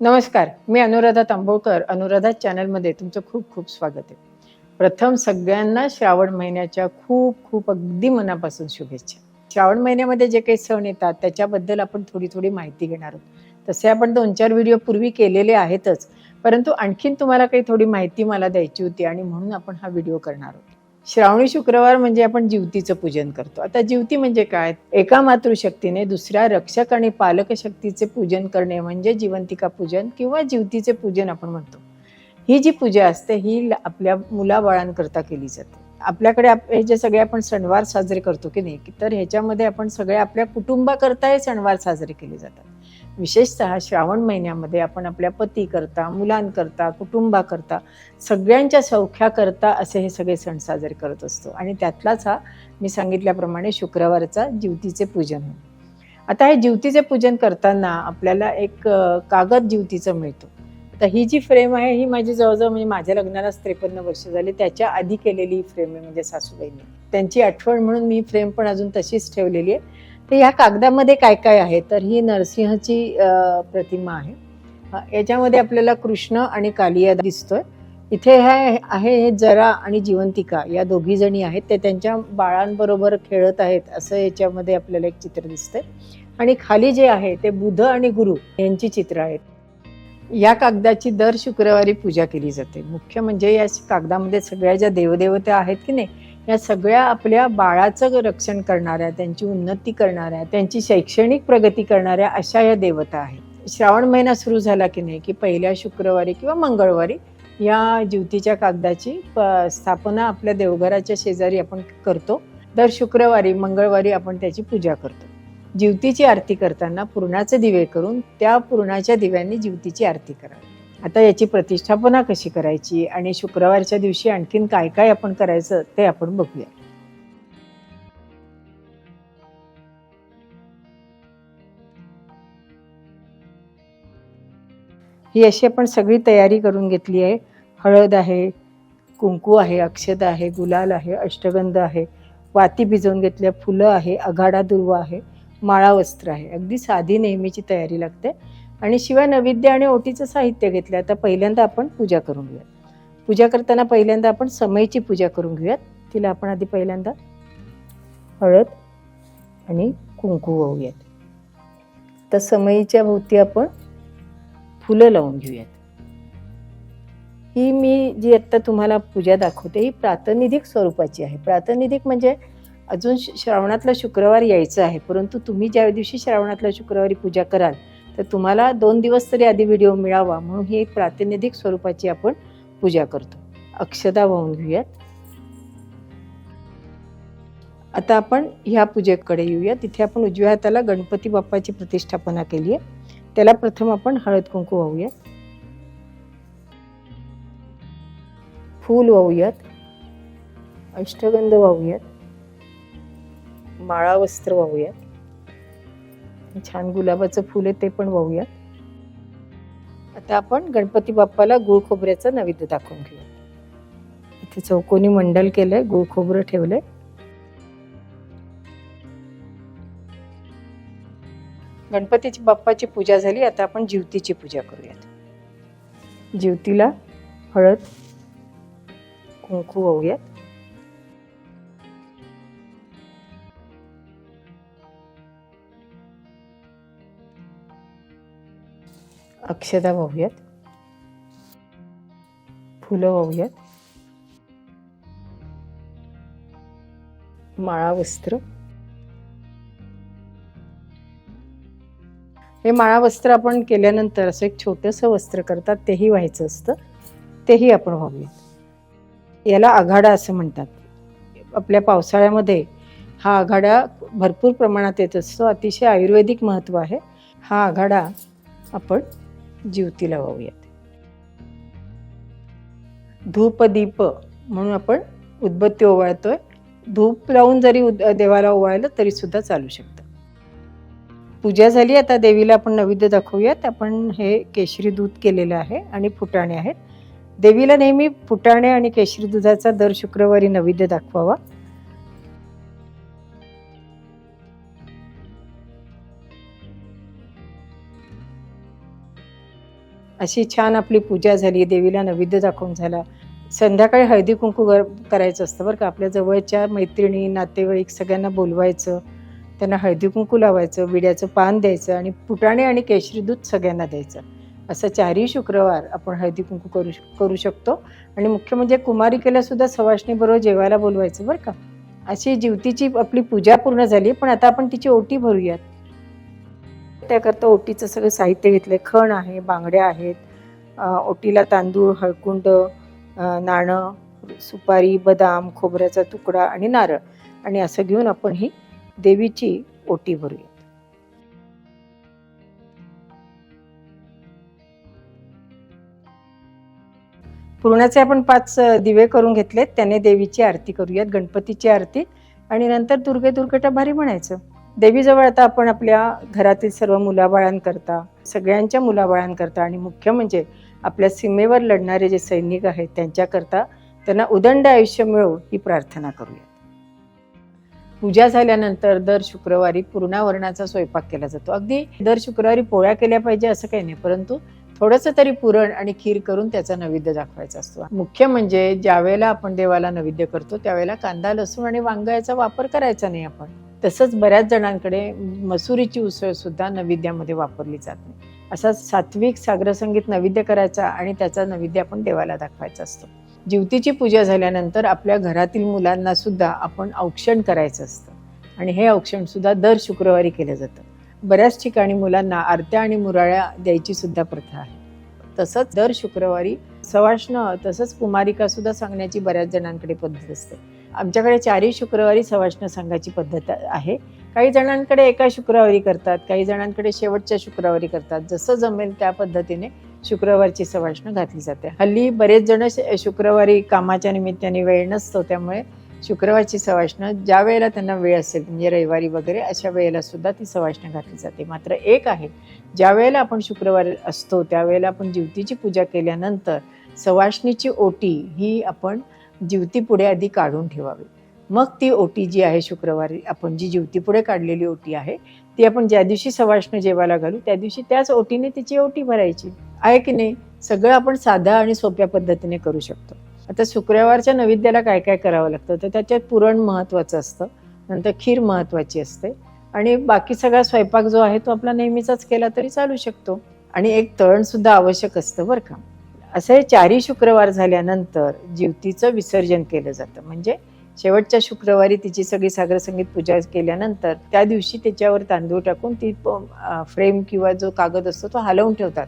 नमस्कार मी अनुराधा तांबोळकर अनुराधा चॅनलमध्ये तुमचं खूप खूप स्वागत आहे. प्रथम सगळ्यांना श्रावण महिन्याच्या खूप खूप अगदी मनापासून शुभेच्छा. श्रावण महिन्यामध्ये जे काही सण येतात त्याच्याबद्दल आपण थोडी थोडी माहिती घेणार आहोत. तसे आपण दोन चार व्हिडिओ पूर्वी केलेले आहेतच परंतु आणखीन तुम्हाला काही थोडी माहिती मला द्यायची होती आणि म्हणून आपण हा व्हिडिओ करणार आहोत. श्रावणी शुक्रवार म्हणजे आपण जीवतीचं पूजन करतो. आता जीवती म्हणजे काय? एका मातृशक्तीने दुसऱ्या रक्षक आणि पालक शक्तीचे पूजन करणे म्हणजे जिवंतिका पूजन किंवा जीवतीचे पूजन आपण म्हणतो. ही जी पूजा असते ही आपल्या मुलाबाळांकरता केली जाते. आपल्याकडे आप- हे जे सगळे आपण सणवार साजरे करतो की नाही की तर ह्याच्यामध्ये आपण सगळे आपल्या कुटुंबाकरता हे सणवार साजरे केले जातात. विशेषतः श्रावण महिन्यामध्ये आपण आपल्या पतीकरता मुलांकरता कुटुंबाकरता सगळ्यांच्या सौख्याकरता असे हे सगळे सण साजरे करत असतो. आणि त्यातलाच हा मी सांगितल्याप्रमाणे शुक्रवारचा जीवतीचे पूजन आता हे जीवतीचे पूजन करताना आपल्याला एक कागद ज्युतीचं मिळतो. आता ही जी फ्रेम आहे ही माझी जवळजवळ म्हणजे माझ्या लग्नालाच त्रेपन्न वर्ष झाली. त्याच्या आधी केलेली फ्रेम आहे म्हणजे सासूबाईंनी. त्यांची आठवण म्हणून मी फ्रेम पण अजून तशीच ठेवलेली आहे. तर ह्या कागदामध्ये काय काय आहे? तर ही नरसिंहाची प्रतिमा आहे. याच्यामध्ये आपल्याला कृष्ण आणि कालिया दिसतोय. इथे हे आहे हे जरा आणि जिवंतिका. या दोघी जणी आहेत. ते त्यांच्या बाळांबरोबर खेळत आहेत असं याच्यामध्ये आपल्याला एक चित्र दिसतंय. आणि खाली जे आहे ते बुध आणि गुरु यांची चित्र आहेत. या कागदाची दर शुक्रवारी पूजा केली जाते. मुख्य म्हणजे या कागदामध्ये सगळ्या ज्या देवदेवता आहेत की नाही या सगळ्या आपल्या बाळाचं रक्षण करणाऱ्या त्यांची उन्नती करणाऱ्या त्यांची शैक्षणिक प्रगती करणाऱ्या अशा या देवता आहेत. श्रावण महिना सुरू झाला की नाही की पहिल्या शुक्रवारी किंवा मंगळवारी या ज्योतीच्या कागदाची प- स्थापना आपल्या देवघराच्या शेजारी आपण करतो. दर शुक्रवारी मंगळवारी आपण त्याची पूजा करतो. ज्योतीची आरती करताना पूर्णाचे दिवे करून त्या पुरणाच्या दिव्यांनी ज्योतीची आरती करावी. आता याची प्रतिष्ठापना कशी करायची आणि शुक्रवारच्या दिवशी आणखीन काय काय आपण करायचं ते आपण बघूया. ही अशी आपण सगळी तयारी करून घेतली आहे. हळद आहे कुंकू आहे अक्षत आहे गुलाल आहे अष्टगंध आहे वाती भिजवून घेतल्या फुलं आहे अघाडा दुर्वा आहे माळा वस्त्र आहे. अगदी साधी नेहमीची तयारी लागते. आणि शिवाय नैवेद्य आणि ओटीचं साहित्य घेतलं आता पहिल्यांदा आपण पूजा करून घेऊयात. पूजा करताना पहिल्यांदा आपण समईची पूजा करून घेऊयात. तिला आपण आधी पहिल्यांदा हळद आणि कुंकू वाहूयात. तर समयीच्या भोवती आपण फुलं लावून घेऊयात. ही मी जी आत्ता तुम्हाला पूजा दाखवते ही प्रातनिधिक स्वरूपाची आहे. प्रातनिधिक म्हणजे अजून श- श्रावणातला शुक्रवार यायचं आहे परंतु तुम्ही ज्या दिवशी श्रावणातल्या शुक्रवारी पूजा कराल तर तुम्हाला दोन दिवस तरी आधी व्हिडिओ मिळावा म्हणून ही एक प्रातिनिधिक स्वरूपाची आपण पूजा करतो. अक्षदा वाहून घेऊयात. आता आपण ह्या पूजेकडे येऊया तिथे आपण उजव्या हाताला गणपती बाप्पाची प्रतिष्ठापना केली आहे. त्याला प्रथम आपण हळद कुंकू वाहूयात. फूल वाहूयात. अष्टगंध वाहूयात. माळा वस्त्र वाहूयात. छान गुलाबाचं फुल आहे ते पण वाहूयात. आता आपण गणपती बाप्पाला गुळ खोबऱ्याचं नैवेद्य दाखवून घेऊ. इथे चौकोनी मंडल केलंय गुळ खोबरं ठेवलंय. गणपतीची बाप्पाची पूजा झाली आता आपण जीवतीची पूजा करूयात. जीवतीला हळद कुंकू वाहूयात. अक्षदा वाहूयात. फुलं वाहूयात. माळा वस्त्र. हे माळा वस्त्र आपण केल्यानंतर असं एक छोटंसं वस्त्र करतात तेही व्हायचं असतं. तेही आपण वाहूयात. याला आघाडा असं म्हणतात. आपल्या पावसाळ्यामध्ये हा आघाडा भरपूर प्रमाणात येत असतो. अतिशय आयुर्वेदिक महत्त्व आहे. हा आघाडा आपण ज्योतीला वाहूयात धूप दीप म्हणून आपण उदबत्ती ओवाळतोय. धूप लावून जरी उद- देवाला ओवाळलं तरी सुद्धा चालू शकतं. पूजा झाली आता देवीला आपण नैवेद्य दाखवूयात. आपण हे केशरी दूध केलेलं आहे आणि फुटाणे आहेत. देवीला नेहमी फुटाणे आणि केशरी दुधाचा दर शुक्रवारी नैवेद्य दाखवावा. अशी छान आपली पूजा झाली देवीला नैवेद्य दाखवून झाला. संध्याकाळी हळदी कुंकू गर- करायचं असतं बरं का. आपल्या जवळच्या मैत्रिणी नातेवाईक सगळ्यांना बोलवायचं त्यांना हळदी कुंकू लावायचं विड्याचं पान द्यायचं आणि फुटाणे आणि केशरी दूध सगळ्यांना द्यायचं. असं चारही शुक्रवार आपण हळदी कुंकू करू करू शकतो. आणि मुख्य म्हणजे कुमारिकेला सुद्धा सवाष्णीबरोबर जेवायला बोलवायचं बरं का. अशी जीवतीची आपली पूजा पूर्ण झाली पण आता आपण तिची ओटी भरूयात. त्याकरता ओटीचं सगळं साहित्य घेतलंय. खण आहे बांगड्या आहेत ओटीला तांदूळ हळकुंड नाणं सुपारी बदाम खोबऱ्याचा तुकडा आणि नारळ. आणि असं घेऊन आपण ही देवीची ओटी भरूया पूर्णाचे आपण पाच दिवे करून घेतलेत. त्याने देवीची आरती करूयात गणपतीची आरती. आणि नंतर दुर्गे दुर्गटा भारी म्हणायचं. देवीजवळ आता आपण आपल्या घरातील सर्व मुलाबाळांकरता सगळ्यांच्या मुलाबाळांकरता आणि मुख्य म्हणजे आपल्या सीमेवर लढणारे जे सैनिक आहेत त्यांच्याकरता त्यांना उदंड आयुष्य मिळो ही प्रार्थना करूया. पूजा झाल्यानंतर दर शुक्रवारी पूर्णावरणाचा स्वयंपाक केला जातो. अगदी दर शुक्रवारी पोळ्या केल्या पाहिजे असं काही नाही परंतु थोडंसं तरी पुरण आणि खीर करून त्याचा नैवेद्य दाखवायचा असतो. मुख्य म्हणजे ज्यावेळेला आपण देवाला नैवेद्य करतो त्यावेळेला कांदा लसूण आणि वांगायचा वापर करायचा नाही आपण. तसंच बऱ्याच जणांकडे मसुरीची उसळसुद्धा नैवेद्यामध्ये वापरली जात नाही. असा सात्विक साग्रसंगीत नैवेद्य करायचा आणि त्याचा नैवेद्य आपण देवाला दाखवायचा असतो. जीवतीची पूजा झाल्यानंतर आपल्या घरातील मुलांना सुद्धा आपण औक्षण करायचं असतं. आणि हे औक्षण सुद्धा दर शुक्रवारी केलं जातं. बऱ्याच ठिकाणी मुलांना आरत्या आणि मुराळ्या द्यायची सुद्धा प्रथा आहे. तसंच दर शुक्रवारी सवाष्ण तसंच कुमारिका सुद्धा सांगण्याची बऱ्याच जणांकडे पद्धत असते. आमच्याकडे चारही शुक्रवारी सवाष्ण सांगायची पद्धत आहे. काही जणांकडे एका शुक्रवारी करतात काही जणांकडे शेवटच्या शुक्रवारी करतात. जसं जमेल त्या पद्धतीने शुक्रवारची सवाष्ण घातली जाते. हल्ली बरेच जण श- शुक्रवारी कामाच्या निमित्ताने वेळ नसतो त्यामुळे शुक्रवारची सवाष्ण ज्या वेळेला त्यांना वेळ असेल म्हणजे रविवारी वगैरे अशा वेळेला सुद्धा ती सवाष्ण घातली जाते. मात्र एक आहे ज्या वेळेला आपण शुक्रवार असतो त्यावेळेला आपण जीवतीची पूजा केल्यानंतर सवाष्णीची ओटी ही आपण जीवतीपुढे आधी काढून ठेवावी. मग ती ओटी जी आहे शुक्रवारी आपण जी जीवतीपुढे काढलेली ओटी आहे ती आपण ज्या दिवशी सवाष्ण जेवायला घालू त्या दिवशी त्याच ओटीने तिची ओटी भरायची. आहे की नाही? सगळं आपण साधा आणि सोप्या पद्धतीने करू शकतो. आता शुक्रवारच्या नैवेद्याला काय काय करावं लागतं? तर त्याच्यात पुरण महत्त्वाचं असतं नंतर खीर महत्त्वाची असते आणि बाकी सगळा स्वयंपाक जो आहे तो आपला नेहमीचाच केला तरी चालू शकतो. आणि एक तळण सुद्धा आवश्यक असतं बरं का? असं हे शुक्रवार झाल्यानंतर जीवतीचं विसर्जन केलं जातं. म्हणजे शेवटच्या शुक्रवारी तिची सगळी सागरसंगीत पूजा केल्यानंतर त्या दिवशी त्याच्यावर तांदूळ टाकून ती फ्रेम किंवा जो कागद असतो तो हलवून ठेवतात.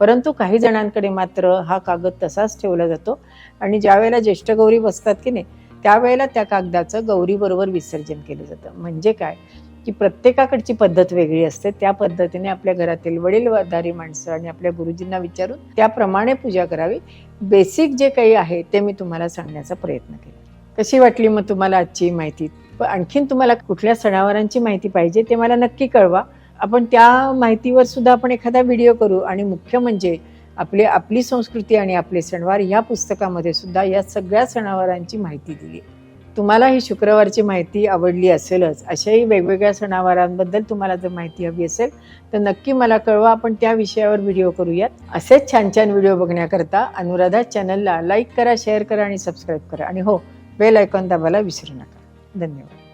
परंतु काही जणांकडे मात्र हा कागद तसाच ठेवला जातो आणि ज्या वेळेला ज्येष्ठ गौरी बसतात की नाही त्यावेळेला त्या कागदाचं गौरीबरोबर विसर्जन केलं जातं. म्हणजे काय? की प्रत्येकाकडची पद्धत वेगळी असते. त्या पद्धतीने आपल्या घरातील वडीलधारी माणसं आणि आपल्या गुरुजींना विचारून त्याप्रमाणे पूजा करावी. बेसिक जे काही आहे ते मी तुम्हाला सांगण्याचा प्रयत्न केला. कशी वाटली मग तुम्हाला आजची माहिती? पण आणखीन तुम्हाला कुठल्या सणावारांची माहिती पाहिजे ते मला नक्की कळवा. आपण त्या माहितीवर सुद्धा आपण एखादा व्हिडिओ करू आणि मुख्य म्हणजे आपली आपली संस्कृती आणि आपले सणवार या पुस्तकामध्ये सुद्धा या सगळ्या सणावारांची माहिती दिली. तुम्हाला ही शुक्रवारची माहिती आवडली असेलच. अशाही वेगवेगळ्या सणावारांबद्दल तुम्हाला जर माहिती हवी असेल तर नक्की मला कळवा. आपण त्या विषयावर व्हिडिओ करूयात. असेच छान छान व्हिडिओ बघण्याकरता अनुराधा चॅनलला लाईक करा शेअर करा आणि सबस्क्राईब करा. आणि हो बेल आयकॉन दाबायला विसरू नका. धन्यवाद.